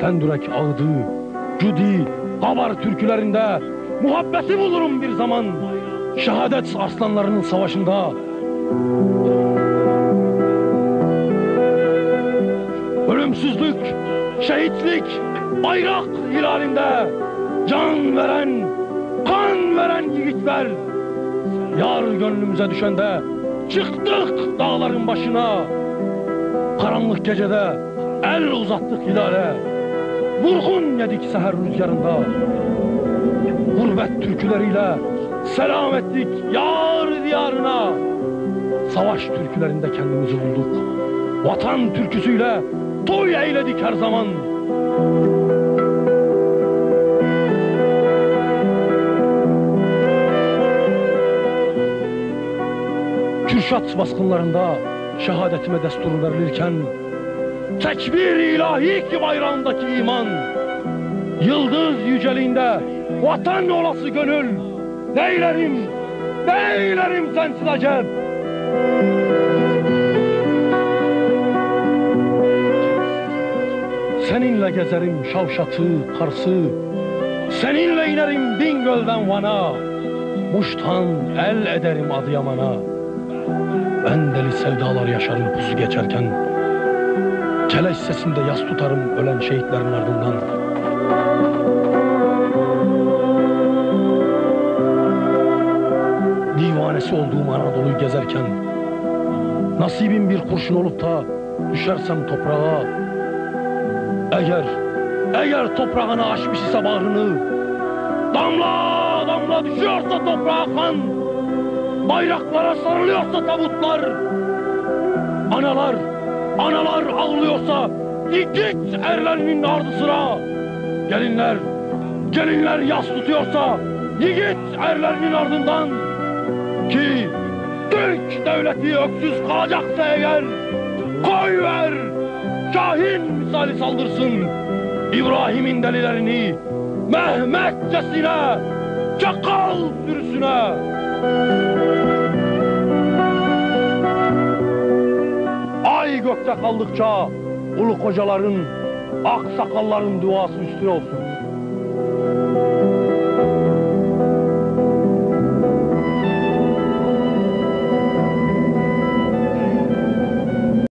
tendürek ağdı, cudi, havar türkülerinde muhabbeti bulurum bir zaman. Şehadet arslanlarının savaşında. Ölümsüzlük, şehitlik, bayrak hilalinde can veren, kan veren yiğitler. Yar gönlümüze düşende çıktık dağların başına. Karanlık gecede el uzattık hilale. Vurgun yedik seher rüzgarında. Gurbet türküleriyle selam ettik yar diyarına. Savaş türkülerinde kendimizi bulduk. Vatan türküsüyle toy eyledik her zaman. Kürşat baskınlarında şehadetime destur verilirken tekbir ilahi ki bayrağındaki iman. Yıldız yüceliğinde vatan olası gönül. Neylerim neylerim sensiz acep Seninle gezerim Şavşat'ı, Kars'ı Seninle inerim Bingöl'den Van'a. Muş'tan el ederim Adıyaman'a. Ben deli sevdalar yaşarım pusu geçerken Keleş sesinde yas tutarım ölen şehitlerin ardından. Divanesi olduğum Anadolu'yu gezerken Nasibim bir kurşun olup da düşersem toprağa Eğer, eğer toprağını aşmış ise bağrını Damla damla düşüyorsa toprağa kan Bayraklara sarılıyorsa tabutlar Analar, analar ağlıyorsa Git erlerinin ardı sıra Gelinler, gelinler yas tutuyorsa Yiğit erlerinin ardından. Ki Türk devleti öksüz kalacaksa eğer Koy ver Şahin misali saldırsın. İbrahim'in delilerini Mehmetçesine Çakal sürüsüne Gökte kaldıkça ulu kocaların, ak sakalların duası üstüne olsun.